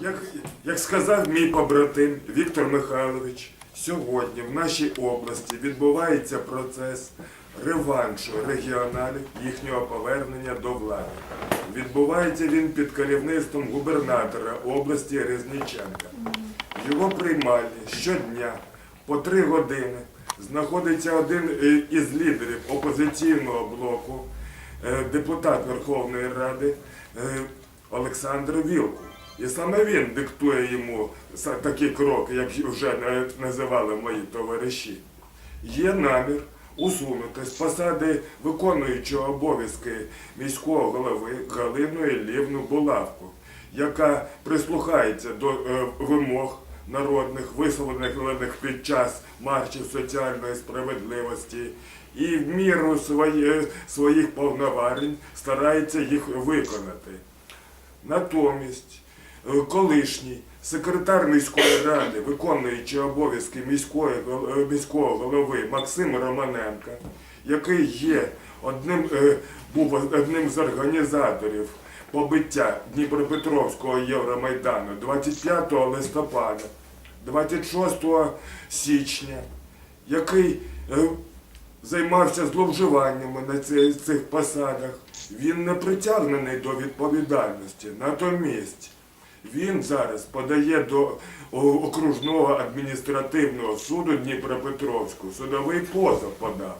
Як, як сказав мій побратим Віктор Михайлович, сьогодні в нашій області відбувається процес реваншу регіоналів їхнього повернення до влади. Відбувається він під керівництвом губернатора області Резніченка. Його приймальні щодня по три години знаходиться один е, із лідерів опозиційного блоку, е, депутат Верховної Ради е, Олександр Вілкул. І саме він диктує йому такі кроки, як вже е, називали мої товариші. Є намір усунути з посади виконуючого обов'язки міського голови Галину Іллівну Булавку, яка прислухається до е, вимог народних, висловлених під час маршів соціальної справедливості, і в міру своє, своїх повноважень старається їх виконати. Натомість е, колишній секретар міської ради, виконуючий обов'язки міської, е, міського голови Максим Романенко, який є одним, е, був одним з організаторів побиття Дніпропетровського Євромайдану 25 листопада, 26 січня, який е, займався зловживаннями на цих посадах, він не притягнений до відповідальності. Натомість він зараз подає до окружного адміністративного суду Дніпропетровську. Судовий позов подав.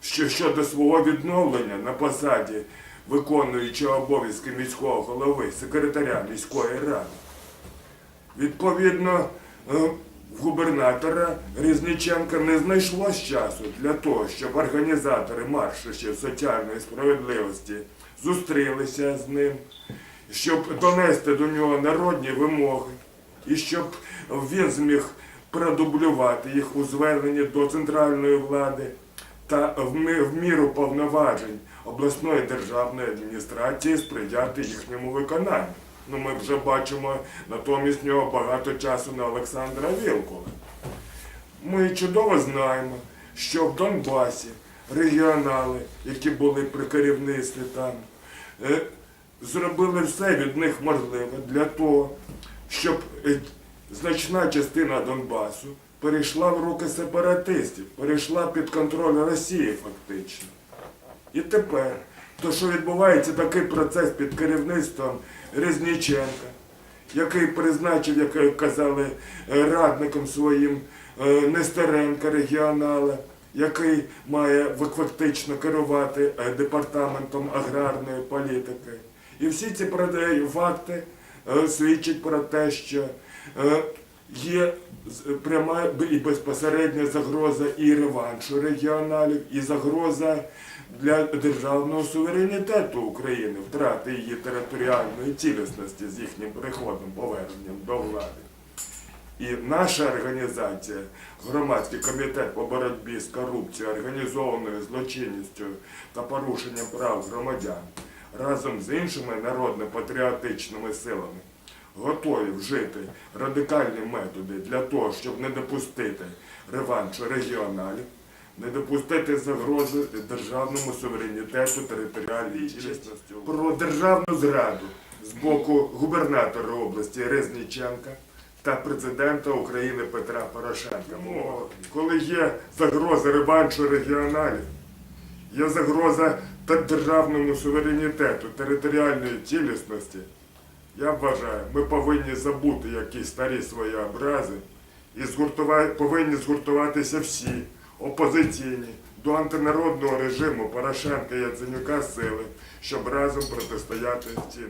Щодо свого відновлення на посаді виконуючого обов'язки міського голови, секретаря міської ради. Відповідно, е, губернатора Різниченка не знайшлось часу для того, щоб організатори маршів соціальної справедливості зустрілися з ним, щоб донести до нього народні вимоги, і щоб він зміг продублювати їх у зверненні до центральної влади та в міру повноважень обласної державної адміністрації сприяти їхньому виконанню. Ну, ми вже бачимо натомість нього багато часу на Олександра Вілкула. Ми чудово знаємо, що в Донбасі регіонали, які були при керівництві там, е, зробили все від них можливе для того, щоб е, значна частина Донбасу перейшла в руки сепаратистів, перейшла під контроль Росії фактично. І тепер, то, що відбувається такий процес під керівництвом Резніченка, який призначив, як казали, е, радником своїм е, Нестеренка регіонала, який має фактично керувати департаментом аграрної політики. І всі ці факти е, свідчать про те, що е, є пряма і безпосередня загроза і реваншу регіоналів, і загроза для державного суверенітету України, втрати її територіальної цілісності з їхнім приходом, поверненням до влади. І наша організація, громадський комітет по боротьбі з корупцією, організованою злочинністю та порушенням прав громадян, разом з іншими народно-патріотичними силами, готові вжити радикальні методи для того, щоб не допустити реваншу регіоналів, не допустити загрози державному суверенітету, територіальній цілісності. Про державну зраду з боку губернатора області Резніченка та президента України Петра Порошенка. Коли є загроза реваншу регіоналів, є загроза та- державному суверенітету, територіальної цілісності, я вважаю, ми повинні забути якісь старі свої образи і згуртувати, повинні згуртуватися всі опозиційні до антинародного режиму Порошенка Яценюка сили, щоб разом протистояти цій.